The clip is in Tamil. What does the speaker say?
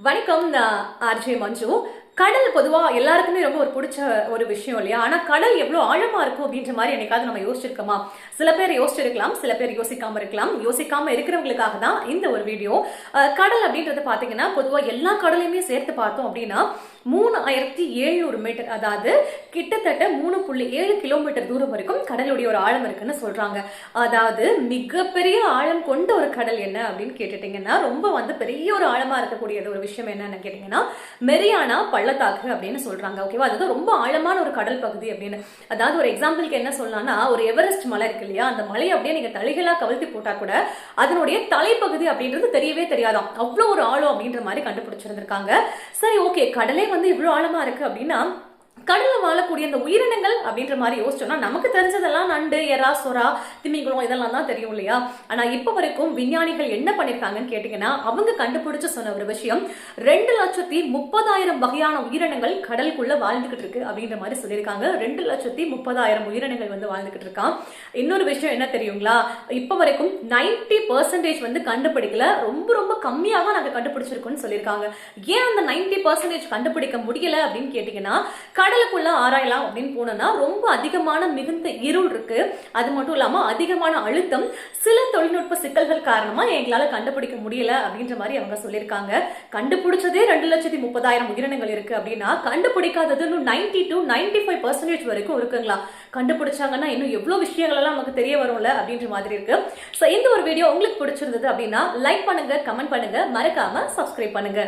வணக்கம் நான் ஆர்ஜே மஞ்சு கடல் பொதுவாக எல்லாருக்குமே ரொம்ப ஒரு பிடிச்ச ஒரு விஷயம் இல்லையா? ஆனால் கடல் எவ்வளோ ஆழமாக இருக்கும் அப்படின்ற மாதிரி என்னைக்காவது நம்ம யோசிச்சிருக்கோமா? சில பேர் யோசிச்சிருக்கலாம் சில பேர் யோசிக்காமல் இருக்கலாம். யோசிக்காம இருக்கிறவங்களுக்காக தான் இந்த ஒரு வீடியோ கடல் அப்படின்றது பார்த்தீங்கன்னா பொதுவாக எல்லா கடலையுமே சேர்த்து பார்த்தோம் அப்படின்னா மூணு ஆயிரத்தி எழுநூறு மீட்டர் அதாவது கிட்டத்தட்ட மூணு புள்ளி ஏழு கிலோமீட்டர் தூரம் வரைக்கும் கடலுடைய ஒரு ஆழம் இருக்குன்னு சொல்றாங்க. அதாவது மிகப்பெரிய ஆழம் கொண்ட ஒரு கடல் என்ன அப்படின்னு கேட்டுட்டீங்கன்னா ரொம்ப வந்து பெரிய ஒரு ஆழமாக இருக்கக்கூடியது ஒரு விஷயம் என்னன்னு கேட்டிங்கன்னா மெரியானா பள்ளத்தாக்கு அப்படின்னு சொல்றாங்க ஓகேவா அதுதான் ரொம்ப ஆழமான ஒரு கடல் பகுதி அப்படின்னு. அதாவது ஒரு எக்ஸாம்பிளுக்கு என்ன சொல்லலாம்னா ஒரு எவரெஸ்ட் மலை இருக்கு இல்லையா? அந்த மலையை அப்படியே நீங்க தலைகளா கவிழ்த்தி போட்டா கூட அதனுடைய தலைப்பகுதி அப்படின்றது தெரியவே தெரியாதான் அவ்வளோ ஒரு ஆழம் அப்படின்ற மாதிரி கண்டுபிடிச்சிருந்திருக்காங்க. சரி ஓகே கடலே வந்து இவ்வளவு ஆழமா இருக்கு அப்படின்னா கடலில் வாழக்கூடிய அந்த உயிரினங்கள் அப்படின்ற மாதிரி யோசிச்சோம்னா நமக்கு தெரிஞ்சதெல்லாம் நண்டு எறா சொரா திமிங்குளம் இதெல்லாம் தான் தெரியும் இல்லையா? ஆனால் இப்போ வரைக்கும் விஞ்ஞானிகள் என்ன பண்ணியிருக்காங்கன்னு கேட்டீங்கன்னா அவங்க கண்டுபிடிச்சு சொன்ன ஒரு விஷயம் ரெண்டு லட்சத்தி முப்பதாயிரம் வகையான உயிரினங்கள் கடலுக்குள்ள வாழ்ந்துக்கிட்டு இருக்கு அப்படின்ற மாதிரி சொல்லியிருக்காங்க. ரெண்டு லட்சத்தி முப்பதாயிரம் உயிரினங்கள் வந்து வாழ்ந்துக்கிட்டு இருக்கான் இன்னொரு விஷயம் என்ன தெரியுங்களா? இப்போ வரைக்கும் 90% பர்சன்டேஜ் வந்து கண்டுபிடிக்கல. ரொம்ப ரொம்ப கம்மியாக தான் நாங்கள் கண்டுபிடிச்சிருக்கோம்னு சொல்லியிருக்காங்க. ஏன் அந்த 90% பர்சன்டேஜ் கண்டுபிடிக்க முடியல அப்படின்னு கேட்டிங்கன்னா கடலுக்குள்ள ஆராயலாம் அப்படின்னு போனோம்னா ரொம்ப அதிகமான மிகுந்த இருள் இருக்கு. அது மட்டும் இல்லாம அதிகமான அழுத்தம் சில தொழில்நுட்ப சிக்கல்கள் காரணமா எங்களால கண்டுபிடிக்க முடியல அப்படின்ற மாதிரி அவங்க சொல்லியிருக்காங்க. கண்டுபிடிச்சதே ரெண்டு லட்சத்தி முப்பதாயிரம் உயிரினங்கள் இருக்கு அப்படின்னா கண்டுபிடிக்காதது இன்னும் ninety to ninety five percentage வரைக்கும் இருக்குங்களா? கண்டுபிடிச்சாங்கன்னா இன்னும் எவ்வளவு விஷயங்கள் எல்லாம் நமக்கு தெரிய வரும்ல அப்படின்ற மாதிரி இருக்கு. ஸோ இந்த ஒரு வீடியோ உங்களுக்கு பிடிச்சிருந்தது அப்படின்னா லைக் பண்ணுங்க கமெண்ட் பண்ணுங்க. மறக்காம சப்ஸ்கிரைப் பண்ணுங்க.